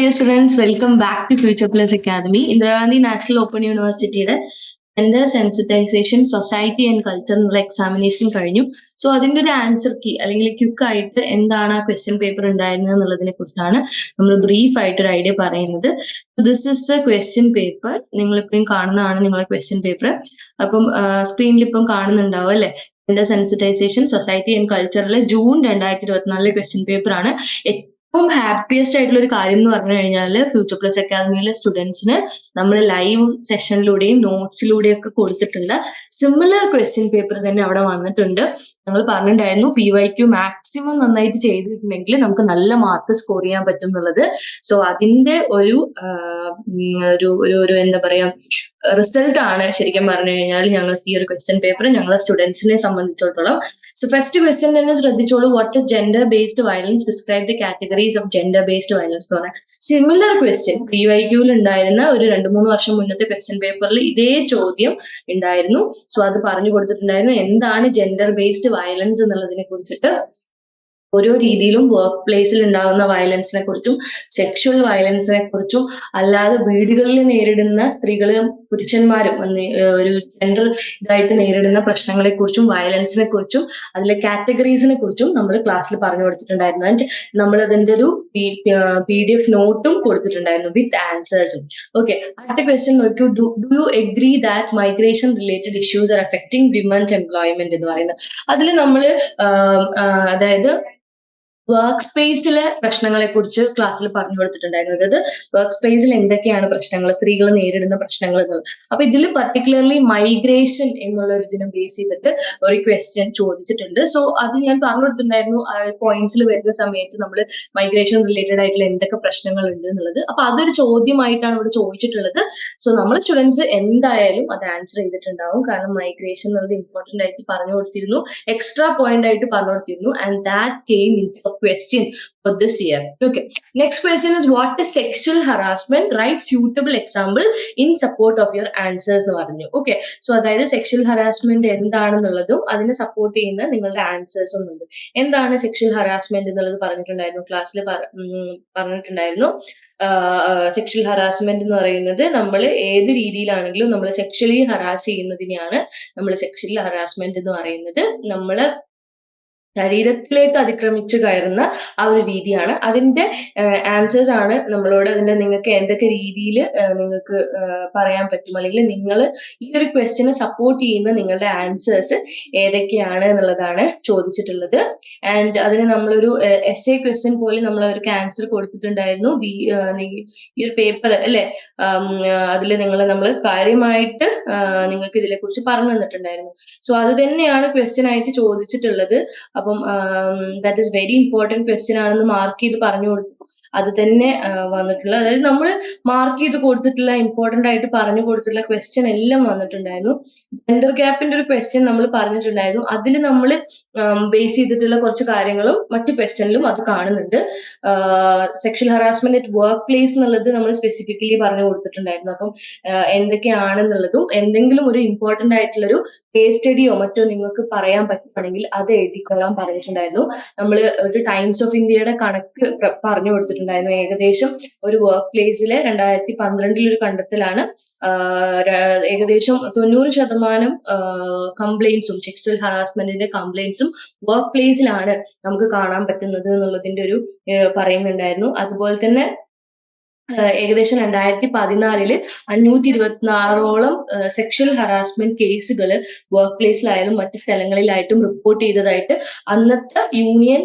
dear students welcome back to future plus academy Indira Gandhi national open യൂണിവേഴ്സിറ്റിയുടെ gender sensitization society and culture എന്നുള്ള examination കഴിഞ്ഞു. So അതിന്റെ ഒരു answer key അല്ലെങ്കിൽ quick ആയിട്ട് എന്താണ് ആ ക്വസ്റ്റ്യൻ പേപ്പർ ഉണ്ടായിരുന്നത് എന്നുള്ളതിനെ കുറിച്ചാണ് നമ്മൾ ബ്രീഫ് ആയിട്ട് ഒരു ഐഡിയ പറയുന്നത്. This is a question paper നിങ്ങളിപ്പം കാണുന്നതാണ് നിങ്ങളുടെ ക്വസ്റ്റ്യൻ പേപ്പർ അപ്പം സ്ക്രീനിൽ ഇപ്പം കാണുന്നുണ്ടാവും അല്ലെ? ജെൻഡർ സെൻസിറ്റൈസേഷൻ സൊസൈറ്റി ആൻഡ് കൾച്ചറിലെ ജൂൺ രണ്ടായിരത്തി ഇരുപത്തിനാലിലെ ക്വസ്റ്റ്യൻ പേപ്പർ ആണ്. ഏറ്റവും ഹാപ്പിയസ്റ്റ് ആയിട്ടുള്ള ഒരു കാര്യം എന്ന് പറഞ്ഞു കഴിഞ്ഞാൽ ഫ്യൂച്ചർ പ്ലസ് അക്കാദമിയിലെ സ്റ്റുഡൻസിന് നമ്മൾ ലൈവ് സെഷനിലൂടെയും നോട്ട്സിലൂടെയും ഒക്കെ കൊടുത്തിട്ടുണ്ട്. സിമിലർ ക്വസ്റ്റ്യൻ പേപ്പർ തന്നെ അവിടെ വന്നിട്ടുണ്ട്. ഞങ്ങൾ പറഞ്ഞിട്ടുണ്ടായിരുന്നു പി വൈ ക്യു മാക്സിമം നന്നായിട്ട് ചെയ്തിട്ടുണ്ടെങ്കിൽ നമുക്ക് നല്ല മാർക്ക് സ്കോർ ചെയ്യാൻ പറ്റും എന്നുള്ളത് സോ അതിന്റെ ഒരു ഒരു ഒരു എന്താ പറയാ റിസൾട്ട് ആണ് ശരിക്കും പറഞ്ഞു കഴിഞ്ഞാൽ ഞങ്ങൾക്ക് ഈ ഒരു ക്വസ്റ്റ്യൻ പേപ്പർ ഞങ്ങളെ സ്റ്റുഡൻസിനെ സംബന്ധിച്ചിടത്തോളം. സോ ഫസ്റ്റ് ക്വസ്റ്റ്യൻ തന്നെ ശ്രദ്ധിച്ചോളൂ what is gender based violence describe the categories of gender based violence എന്ന് പറഞ്ഞാൽ സിമിലർ ക്വസ്റ്റ്യൻ പി വൈ ക്യൂവിൽ ഉണ്ടായിരുന്ന ഒരു രണ്ട് മൂന്ന് വർഷം മുന്നത്തെ ക്വസ്റ്റ്യൻ പേപ്പറിൽ ഇതേ ചോദ്യം ഉണ്ടായിരുന്നു. സോ അത് പറഞ്ഞു കൊടുത്തിട്ടുണ്ടായിരുന്നു എന്താണ് ജെൻഡർ ബേസ്ഡ് വയലൻസ് എന്നുള്ളതിനെ കുറിച്ചിട്ട്. ഓരോ രീതിയിലും വർക്ക് പ്ലേസിൽ ഉണ്ടാകുന്ന വയലൻസിനെ കുറിച്ചും സെക്ഷൽ വയലൻസിനെ കുറിച്ചും അല്ലാതെ വീടുകളിൽ നേരിടുന്ന സ്ത്രീകളും പുരുഷന്മാരും ഒരു ജെൻഡർ ഇതായിട്ട് നേരിടുന്ന പ്രശ്നങ്ങളെ കുറിച്ചും വയലൻസിനെ കുറിച്ചും അതിലെ കാറ്റഗറീസിനെ കുറിച്ചും നമ്മൾ ക്ലാസ്സിൽ പറഞ്ഞു കൊടുത്തിട്ടുണ്ടായിരുന്നു. ആൻഡ് നമ്മൾ അതിന്റെ ഒരു പി ഡി എഫ് നോട്ടും കൊടുത്തിട്ടുണ്ടായിരുന്നു വിത്ത് ആൻസേഴ്സും ഓക്കെ അടുത്ത ക്വസ്റ്റ്യൻ നോക്കൂ. Do you agree that migration related issues are affecting women's employment എന്ന് പറയുന്നത്? അതിൽ നമ്മൾ അതായത് വർക്ക് സ്പേസിലെ പ്രശ്നങ്ങളെ കുറിച്ച് ക്ലാസ്സിൽ പറഞ്ഞു കൊടുത്തിട്ടുണ്ടായിരുന്നു. അതായത് വർക്ക് സ്പേസിൽ എന്തൊക്കെയാണ് പ്രശ്നങ്ങൾ സ്ത്രീകൾ നേരിടുന്ന പ്രശ്നങ്ങൾ എന്നുള്ളത് അപ്പൊ ഇതിൽ പർട്ടിക്കുലർലി മൈഗ്രേഷൻ എന്നുള്ള ഒരു ഇതിനെ ബേസ് ചെയ്തിട്ട് ഒരു ക്വസ്റ്റ്യൻ ചോദിച്ചിട്ടുണ്ട്. സോ അത് ഞാൻ പറഞ്ഞു കൊടുത്തിട്ടുണ്ടായിരുന്നു പോയിന്റ്സിൽ വരുന്ന സമയത്ത് നമ്മൾ മൈഗ്രേഷൻ റിലേറ്റഡ് ആയിട്ടുള്ള എന്തൊക്കെ പ്രശ്നങ്ങൾ ഉണ്ട് എന്നുള്ളത്. അപ്പൊ അതൊരു ചോദ്യമായിട്ടാണ് ഇവിടെ ചോദിച്ചിട്ടുള്ളത്. സോ നമ്മൾ സ്റ്റുഡൻസ് എന്തായാലും അത് ആൻസർ ചെയ്തിട്ടുണ്ടാവും. കാരണം മൈഗ്രേഷൻ എന്നുള്ളത് ഇമ്പോർട്ടന്റ് ആയിട്ട് പറഞ്ഞു കൊടുത്തിരുന്നു. എക്സ്ട്രാ പോയിന്റ് ആയിട്ട് പറഞ്ഞു കൊടുത്തിരുന്നു. And that came in question for this year. Okay. Next question is what is sexual harassment? Write suitable example in support of your answers എന്ന് പറഞ്ഞു ഓക്കെ സോ അതായത് സെക്ഷൽ ഹറാസ്മെന്റ് എന്താണെന്നുള്ളതും അതിനെ സപ്പോർട്ട് ചെയ്യുന്ന നിങ്ങളുടെ ആൻസേഴ്സ് ഉണ്ട് എന്താണ് സെക്ഷൽ ഹറാസ്മെന്റ് എന്നുള്ളത് പറഞ്ഞിട്ടുണ്ടായിരുന്നു ക്ലാസ്സിൽ പറഞ്ഞിട്ടുണ്ടായിരുന്നു സെക്ഷൽ ഹറാസ്മെന്റ് എന്ന് പറയുന്നത് നമ്മൾ ഏത് രീതിയിലാണെങ്കിലും നമ്മൾ സെക്ഷലി ഹറാസ് ചെയ്യുന്നതിനെയാണ് നമ്മൾ സെക്ഷൽ ഹറാസ്മെന്റ് എന്ന് പറയുന്നത് നമ്മൾ ശരീരത്തിലേക്ക് അതിക്രമിച്ചു കയറുന്ന ആ ഒരു രീതിയാണ്. അതിന്റെ ആൻസേഴ്സ് ആണ് നമ്മളോട് അതിന്റെ നിങ്ങൾക്ക് എന്തൊക്കെ രീതിയിൽ നിങ്ങൾക്ക് പറയാൻ പറ്റും. അല്ലെങ്കിൽ നിങ്ങൾ ഈ ഒരു ക്വസ്റ്റിനെ സപ്പോർട്ട് ചെയ്യുന്ന നിങ്ങളുടെ ആൻസേഴ്സ് ഏതൊക്കെയാണ് എന്നുള്ളതാണ് ചോദിച്ചിട്ടുള്ളത്. ആൻഡ് അതിന് നമ്മളൊരു എസ് എ ക്വസ്റ്റ്യൻ പോലെ നമ്മൾ അവർക്ക് ആൻസർ കൊടുത്തിട്ടുണ്ടായിരുന്നു. ബി ഈ ഒരു പേപ്പർ അല്ലെ? അതിൽ നിങ്ങൾ നമ്മൾ കാര്യമായിട്ട് നിങ്ങൾക്ക് ഇതിനെ കുറിച്ച് പറഞ്ഞു തന്നിട്ടുണ്ടായിരുന്നു. സോ അത് തന്നെയാണ് ക്വസ്റ്റ്യൻ ആയിട്ട് ചോദിച്ചിട്ടുള്ളത്. അപ്പം that is very important question ആണെന്ന് മാർക്ക് ചെയ്ത് പറഞ്ഞു കൊടുത്തു. അത് തന്നെ വന്നിട്ടുള്ള അതായത് നമ്മൾ മാർക്ക് ചെയ്ത് കൊടുത്തിട്ടുള്ള ഇമ്പോർട്ടന്റ് ആയിട്ട് പറഞ്ഞു കൊടുത്തിട്ടുള്ള ക്വസ്റ്റ്യൻ എല്ലാം വന്നിട്ടുണ്ടായിരുന്നു. ജെൻഡർ ഗ്യാപ്പിന്റെ ഒരു ക്വസ്റ്റ്യൻ നമ്മൾ പറഞ്ഞിട്ടുണ്ടായിരുന്നു. അതിൽ നമ്മൾ ബേസ് ചെയ്തിട്ടുള്ള കുറച്ച് കാര്യങ്ങളും മറ്റു ക്വസ്റ്റ്യനിലും അത് കാണുന്നുണ്ട്. Sexual harassment at work place എന്നുള്ളത് നമ്മൾ സ്പെസിഫിക്കലി പറഞ്ഞു കൊടുത്തിട്ടുണ്ടായിരുന്നു. അപ്പം എന്തൊക്കെയാണെന്നുള്ളതും എന്തെങ്കിലും ഒരു ഇമ്പോർട്ടന്റ് ആയിട്ടുള്ളൊരു കേസ് സ്റ്റഡിയോ മറ്റോ നിങ്ങൾക്ക് പറയാൻ പറ്റുവാണെങ്കിൽ അത് എഴുതിക്കൊള്ളാൻ പറഞ്ഞിട്ടുണ്ടായിരുന്നു. നമ്മൾ ഒരു ടൈംസ് ഓഫ് ഇന്ത്യയുടെ കണക്ക് പറഞ്ഞു കൊടുത്തിട്ടുണ്ടായിരുന്നു ഏകദേശം ഒരു വർക്ക് പ്ലേസിലെ രണ്ടായിരത്തി പന്ത്രണ്ടിൽ ഒരു കണ്ടെത്തലാണ്. ഏകദേശം തൊണ്ണൂറ് ശതമാനം കംപ്ലൈൻസും സെക്സ്വൽ ഹറാസ്മെന്റിന്റെ കംപ്ലൈൻസും വർക്ക് പ്ലേസിലാണ് നമുക്ക് കാണാൻ പറ്റുന്നത് എന്നുള്ളതിന്റെ ഒരു പറയുന്നുണ്ടായിരുന്നു. അതുപോലെ തന്നെ ഏകദേശം രണ്ടായിരത്തി പതിനാലിൽ അഞ്ഞൂറ്റി ഇരുപത്തിനാറോളം സെക്ഷൽ ഹറാസ്മെന്റ് കേസുകൾ വർക്ക് പ്ലേസിലായാലും മറ്റ് സ്ഥലങ്ങളിലായിട്ടും റിപ്പോർട്ട് ചെയ്തതായിട്ട് അന്നത്തെ യൂണിയൻ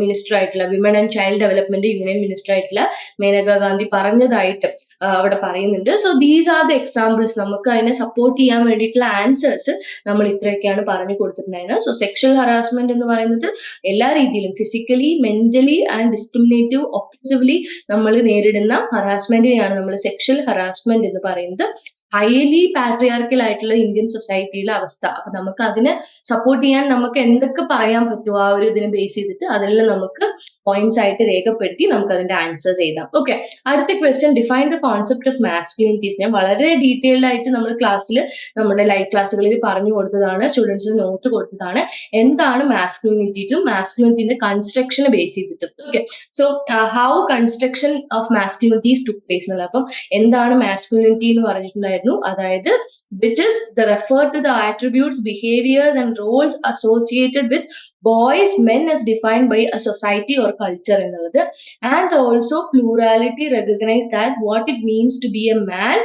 മിനിസ്റ്റർ ആയിട്ടുള്ള women and child development union minister ആയിട്ടുള്ള മേനകാ ഗാന്ധി പറഞ്ഞതായിട്ട് അവിടെ പറയുന്നുണ്ട്. So these are the examples നമുക്ക് അതിനെ സപ്പോർട്ട് ചെയ്യാൻ വേണ്ടിയിട്ടുള്ള ആൻസേഴ്സ് നമ്മൾ ഇത്രയൊക്കെയാണ് പറഞ്ഞു കൊടുത്തിട്ടുണ്ടായിരുന്നത്. സോ സെക്ഷൽ ഹറാസ്മെന്റ് എന്ന് പറയുന്നത് എല്ലാ രീതിയിലും physically mentally and discriminative oppressively നമ്മൾ നേരിടുന്ന ഹറാസ്മെന്റിനെയാണ് നമ്മൾ സെക്ഷൽ ഹറാസ്മെന്റ് എന്ന് പറയുന്നത്. ഹൈലി പാട്രിയാർക്കൽ ആയിട്ടുള്ള ഇന്ത്യൻ സൊസൈറ്റിയിലെ അവസ്ഥ. അപ്പൊ നമുക്ക് അതിനെ സപ്പോർട്ട് ചെയ്യാൻ നമുക്ക് എന്തൊക്കെ പറയാൻ പറ്റുമോ ആ ഒരു ഇതിനെ ബേസ് ചെയ്തിട്ട് അതെല്ലാം നമുക്ക് പോയിന്റ്സ് ആയിട്ട് രേഖപ്പെടുത്തി നമുക്ക് അതിന്റെ ആൻസേഴ്സ് എഴുതാം. ഓക്കെ അടുത്ത question define the concept of masculinities ഞാൻ വളരെ ഡീറ്റെയിൽഡ് ആയിട്ട് നമ്മൾ ക്ലാസ്സിൽ നമ്മുടെ ലൈവ് ക്ലാസ്സുകളിൽ പറഞ്ഞു കൊടുത്തതാണ്. സ്റ്റുഡൻസിന് നോട്ട് കൊടുത്തതാണ്. എന്താണ് മാസ്കുലിനിറ്റിയും മാസ്കുലിനിറ്റിന്റെ കൺസ്ട്രക്ഷനെ ബേസ് ചെയ്തിട്ട്. Okay so how construction of masculinities to place എന്നുള്ള അപ്പം എന്താണ് മാസ്കുലിനിറ്റി എന്ന് പറഞ്ഞിട്ടുണ്ടായിരുന്നു അതായത് which is the refer to the attributes behaviours and roles associated with boys men as defined by a society or culture എന്നുള്ളത്. And also plurality recognise that what it means to be a man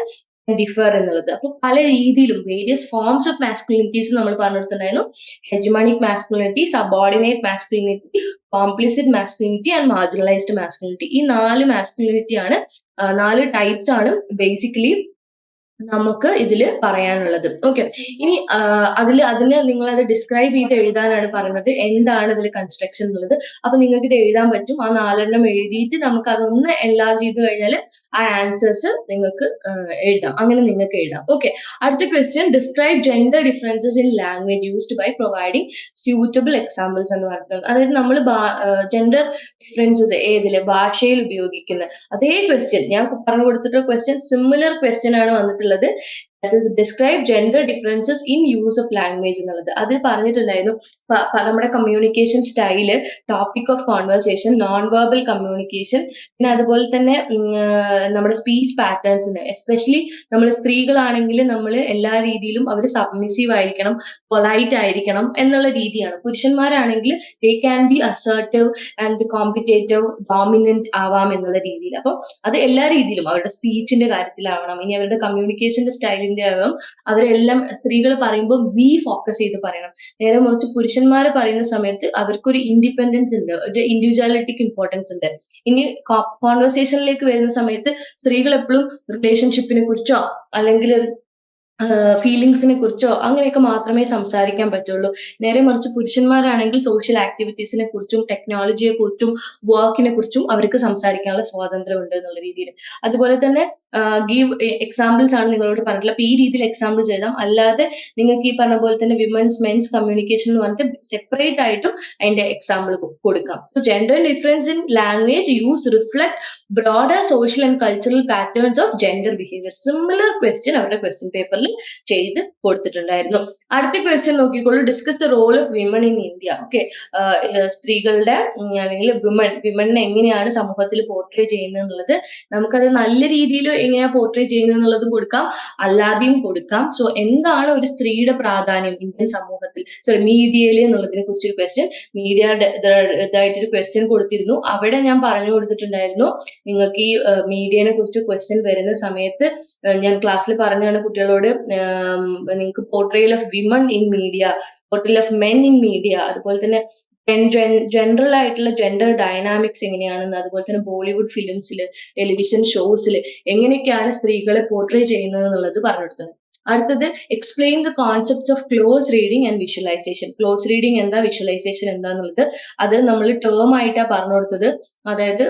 differ എന്നുള്ളത്. അപ്പൊ പല രീതിയിലും various forms of masculinities നമ്മൾ പറഞ്ഞിട്ടുണ്ടായിരുന്നു. Hegemonic masculinity subordinate masculinity complicit masculinity and marginalised masculinity ഈ നാല് masculinity ആണ് നാല് ടൈപ്സ് ആണ് ബേസിക്കലി നമുക്ക് ഇതിൽ പറയാനുള്ളത്. ഓക്കെ ഇനി അതിൽ അതിന് നിങ്ങൾ അത് ഡിസ്ക്രൈബ് ചെയ്ത് എഴുതാനാണ് പറയുന്നത്. എന്താണ് ഇതിൽ കൺസ്ട്രക്ഷൻ എന്നുള്ളത്. അപ്പൊ നിങ്ങൾക്ക് ഇത് എഴുതാൻ പറ്റും. ആ നാലെണ്ണം എഴുതിയിട്ട് നമുക്ക് അതൊന്ന് എൻലാർജ് ചെയ്ത് കഴിഞ്ഞാൽ ആ ആൻസേഴ്സ് നിങ്ങൾക്ക് എഴുതാം. അങ്ങനെ നിങ്ങൾക്ക് എഴുതാം. ഓക്കെ അടുത്ത question describe gender differences in language used by providing suitable examples എന്ന് പറഞ്ഞിട്ടുണ്ട് അതായത് നമ്മൾ ജെൻഡർ ഡിഫറൻസസ് ഏതിൽ ഭാഷയിൽ ഉപയോഗിക്കുന്ന. അതേ ക്വസ്റ്റ്യൻ ഞാൻ പറഞ്ഞു കൊടുത്തിട്ടുള്ള ക്വസ്റ്റ്യൻ സിമിലർ ക്വസ്റ്റ്യൻ ആണ് വന്നിട്ടുള്ളത്. That is describe gender differences in use of language എന്നുള്ളത്. അതിൽ പറഞ്ഞിട്ടുണ്ടായിരുന്നു നമ്മുടെ communication style topic of conversation non verbal communication പിന്നെ അതുപോലെ തന്നെ നമ്മുടെ സ്പീച്ച് പാറ്റേൺസിന് എസ്പെഷ്യലി നമ്മൾ സ്ത്രീകളാണെങ്കിൽ നമ്മൾ എല്ലാ രീതിയിലും അവർ സബ്മിസീവ് ആയിരിക്കണം പൊലൈറ്റ് ആയിരിക്കണം എന്നുള്ള രീതിയാണ്. പുരുഷന്മാരാണെങ്കിൽ they can be assertive and competitive dominant ആവാം എന്നുള്ള രീതിയിൽ. അപ്പം അത് എല്ലാ രീതിയിലും അവരുടെ സ്പീച്ചിന്റെ കാര്യത്തിലാവണം. ഇനി അവരുടെ കമ്മ്യൂണിക്കേഷന്റെ സ്റ്റൈലിന്റെ ആവാം അവരെല്ലാം സ്ത്രീകൾ പറയുമ്പോൾ വി ഫോക്കസ് ചെയ്ത് പറയണം. നേരെ മറിച്ച് പുരുഷന്മാർ പറയുന്ന സമയത്ത് അവർക്കൊരു ഇൻഡിപെൻഡൻസ് ഉണ്ട്. ഒരു ഇൻഡിവിജ്വാലിറ്റിക്ക് ഇമ്പോർട്ടൻസ് ഉണ്ട്. ഇനി കോൺവെർസേഷനിലേക്ക് വരുന്ന സമയത്ത് സ്ത്രീകൾ എപ്പോഴും റിലേഷൻഷിപ്പിനെ കുറിച്ചോ അല്ലെങ്കിൽ ഫീലിങ്സിനെ കുറിച്ചോ അങ്ങനെയൊക്കെ മാത്രമേ സംസാരിക്കാൻ പറ്റുള്ളൂ. നേരെ മറിച്ച് പുരുഷന്മാരാണെങ്കിൽ സോഷ്യൽ ആക്ടിവിറ്റീസിനെ കുറിച്ചും ടെക്നോളജിയെ കുറിച്ചും വർക്കിനെ കുറിച്ചും അവർക്ക് സംസാരിക്കാനുള്ള സ്വാതന്ത്ര്യം ഉണ്ട് എന്നുള്ള രീതിയിൽ. അതുപോലെ തന്നെ ഗീവ് എക്സാമ്പിൾസ് ആണ് നിങ്ങളോട് പറഞ്ഞിട്ടുള്ളത്. അപ്പൊ ഈ രീതിയിൽ എക്സാമ്പിൾസ് എഴുതാം അല്ലാതെ നിങ്ങൾക്ക് ഈ പറഞ്ഞ പോലെ തന്നെ വിമൻസ് മെൻസ് കമ്മ്യൂണിക്കേഷൻ എന്ന് പറഞ്ഞിട്ട് സെപ്പറേറ്റ് ആയിട്ടും അതിന്റെ എക്സാമ്പിൾ കൊടുക്കാം. So gender difference in language use reflect broader social and cultural patterns of gender behaviour similar question അവരുടെ ക്വസ്റ്റ്യൻ പേപ്പറിൽ ചെയ്ത് കൊടുത്തിട്ടുണ്ടായിരുന്നു. അടുത്ത ക്വസ്റ്റ്യൻ നോക്കിക്കോളൂ. Discuss the role of women in India okay സ്ത്രീകളുടെ അല്ലെങ്കിൽ വിമൺ വിമണിനെ എങ്ങനെയാണ് സമൂഹത്തിൽ പോർട്രേ ചെയ്യുന്നത് എന്നുള്ളത് നമുക്കത് നല്ല രീതിയിൽ എങ്ങനെയാ പോർട്രേ ചെയ്യുന്നത് എന്നുള്ളതും കൊടുക്കാം. അല്ലാതെയും കൊടുക്കാം. സോ എന്താണ് ഒരു സ്ത്രീയുടെ പ്രാധാന്യം ഇന്ത്യൻ സമൂഹത്തിൽ? സോറി മീഡിയയിൽ എന്നുള്ളതിനെ കുറിച്ചൊരു ക്വസ്റ്റ്യൻ മീഡിയ ഇതായിട്ടൊരു ക്വസ്റ്റ്യൻ കൊടുത്തിരുന്നു. അവിടെ ഞാൻ പറഞ്ഞു കൊടുത്തിട്ടുണ്ടായിരുന്നു. നിങ്ങൾക്ക് ഈ മീഡിയനെ കുറിച്ച് ക്വസ്റ്റ്യൻ വരുന്ന സമയത്ത് ഞാൻ ക്ലാസ്സിൽ പറഞ്ഞാണ് കുട്ടികളോട് നിങ്ങൾക്ക് portrayal of women in media portrayal of men in media അതുപോലെ തന്നെ ജനറൽ ആയിട്ടുള്ള ജെൻഡർ ഡൈനാമിക്സ് എങ്ങനെയാണെന്ന് അതുപോലെ തന്നെ ബോളിവുഡ് ഫിലിംസിൽ ടെലിവിഷൻ ഷോസിൽ എങ്ങനെയൊക്കെയാണ് സ്ത്രീകളെ പോർട്രേ ചെയ്യുന്നത് എന്നുള്ളത് പറഞ്ഞു കൊടുത്തത്. അടുത്തത് explain the concepts of close reading and visualisation close reading എന്താ വിഷ്വലൈസേഷൻ എന്താന്നുള്ളത് അത് നമ്മൾ ടേം ആയിട്ടാണ് പറഞ്ഞു കൊടുത്തത്. അതായത്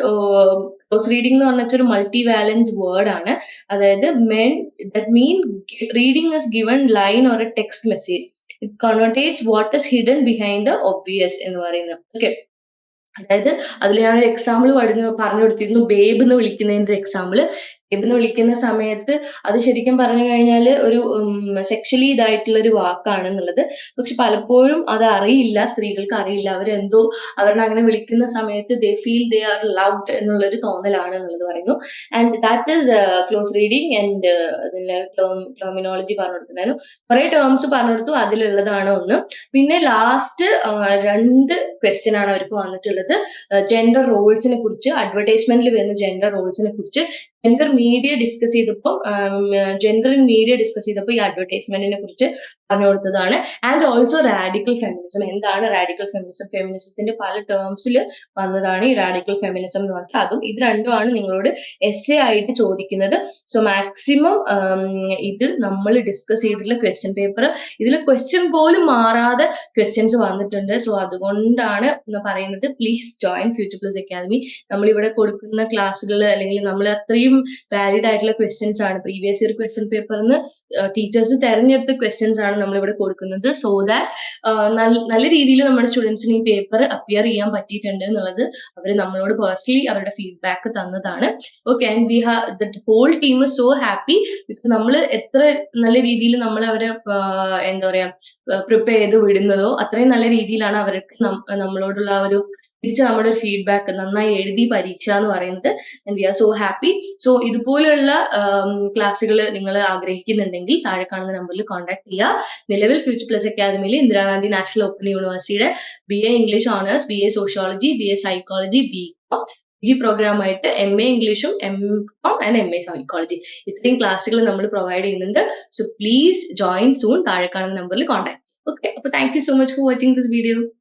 ക്ലോസ് റീഡിംഗ് എന്ന് പറഞ്ഞാൽ ഒരു മൾട്ടി വാലന്റ് വേർഡ് ആണ്. അതായത് men that mean reading is given line or a text message it connotes what is hidden behind the obvious എന്ന് പറയുന്നത്. ഓക്കെ അതായത് അതിൽ ഞാൻ ഒരു എക്സാമ്പിൾ പറഞ്ഞു പറഞ്ഞു കൊടുത്തിരുന്നു ബേബ് എന്ന് വിളിക്കുന്നതിന്റെ എക്സാമ്പിൾ ബേബ് എന്ന് വിളിക്കുന്ന സമയത്ത് അത് ശരിക്കും പറഞ്ഞു കഴിഞ്ഞാൽ ഒരു സെക്ഷലി ഇതായിട്ടുള്ള ഒരു വാക്കാണ് എന്നുള്ളത് പക്ഷെ പലപ്പോഴും അത് അറിയില്ല സ്ത്രീകൾക്ക് അറിയില്ല. അവരെന്തോ അവരുടെ അങ്ങനെ വിളിക്കുന്ന സമയത്ത് they feel they are loved എന്നുള്ളൊരു തോന്നലാണ് എന്നുള്ളത് പറയുന്നു and that is close reading and അതിന്റെ ടേം ടെർമിനോളജി പറഞ്ഞു കൊടുത്തിട്ടുണ്ടായിരുന്നു കുറെ ടേംസ് പറഞ്ഞു കൊടുത്തു അതിലുള്ളതാണ് ഒന്ന്. പിന്നെ ലാസ്റ്റ് രണ്ട് ക്വസ്റ്റ്യൻ ആണ് അവർക്ക് വന്നിട്ടുള്ളത്. ജെൻഡർ റോൾസിനെ കുറിച്ച് അഡ്വർടൈസ്മെന്റിൽ വരുന്ന ജെൻഡർ റോൾസിനെ കുറിച്ച്. ജെൻഡർ മീഡിയ ഡിസ്കസ് ചെയ്തപ്പോൾ ജെൻഡർ ഇൻ മീഡിയ ഡിസ്കസ് ചെയ്തപ്പോൾ ഈ അഡ്വർടൈസ്മെന്റിനെ കുറിച്ച് പറഞ്ഞു കൊടുത്തതാണ് ആൻഡ് ഓൾസോ റാഡിക്കൽ ഫെമിനിസം എന്താണ് റാഡിക്കൽ ഫെമിനിസം ഫെമിനിസത്തിന്റെ പല ടേംസിൽ വന്നതാണ് ഈ റാഡിക്കൽ ഫെമിനിസം എന്ന് പറഞ്ഞാൽ അതും ഇത് രണ്ടുമാണ് നിങ്ങളോട് എസ് എ ആയിട്ട് ചോദിക്കുന്നത്. സോ മാക്സിമം ഇത് നമ്മൾ ഡിസ്കസ് ചെയ്തിട്ടുള്ള ക്വസ്റ്റ്യൻ പേപ്പർ ഇതിൽ ക്വസ്റ്റ്യൻ പോലും മാറാതെ ക്വസ്റ്റ്യൻസ് വന്നിട്ടുണ്ട്. സോ അതുകൊണ്ടാണ് പറയുന്നത് please join future plus academy നമ്മളിവിടെ കൊടുക്കുന്ന ക്ലാസ്സുകൾ അല്ലെങ്കിൽ നമ്മൾ അത്രയും അത്രയും വാലിഡ് ആയിട്ടുള്ള ക്വസ്റ്റ്യൻസ് ആണ്. പ്രീവിയസ് ഇയർ ക്വസ്റ്റ്യൻ പേപ്പറിൽ നിന്ന് ടീച്ചേഴ്സ് തെരഞ്ഞെടുത്ത ക്വസ്റ്റ്യൻസ് ആണ് നമ്മൾ ഇവിടെ കൊടുക്കുന്നത് സോ ദാറ്റ് നല്ല രീതിയിൽ നമ്മുടെ സ്റ്റുഡൻസിന് ഈ പേപ്പർ അപ്പിയർ ചെയ്യാൻ പറ്റിയിട്ടുണ്ട് എന്നുള്ളത് അവർ നമ്മളോട് പേഴ്സണലി അവരുടെ ഫീഡ്ബാക്ക് തന്നതാണ്. Okay and we have the whole team so happy because നമ്മൾ എത്ര നല്ല രീതിയിൽ നമ്മൾ അവരെ എന്താ പറയാ പ്രിപ്പയർ ചെയ്ത് വിടുന്നതോ അത്രയും നല്ല രീതിയിലാണ് അവർക്ക് നമ്മളോടുള്ള ഒരു തിരിച്ച് നമ്മുടെ ഫീഡ്ബാക്ക് നന്നായി എഴുതി പരീക്ഷ എന്ന് പറയുന്നത് and we are so happy so ഇതുപോലെയുള്ള ക്ലാസ്സുകൾ നിങ്ങൾ ആഗ്രഹിക്കുന്നുണ്ടെങ്കിൽ താഴെ കാണുന്ന നമ്പറിൽ കോൺടാക്ട് ചെയ്യുക നിലവിൽ ഫ്യൂച്ചർ പ്ലസ് അക്കാദമിയിൽ ഇന്ദിരാഗാന്ധി നാഷണൽ ഓപ്പൺ യൂണിവേഴ്സിറ്റിയുടെ B A English honours B A sociology B A psychology B G programme ആയിട്ട് എം എ ഇംഗ്ലീഷും M com and M A psychology ഇത്രയും ക്ലാസ്സുകൾ നമ്മൾ പ്രൊവൈഡ് ചെയ്യുന്നുണ്ട്. സോ പ്ലീസ് ജോയിൻ സൂൺ താഴെ കാണുന്ന നമ്പറിൽ കോൺടാക്ട് ഓക്കെ അപ്പൊ thank you so much for watching this video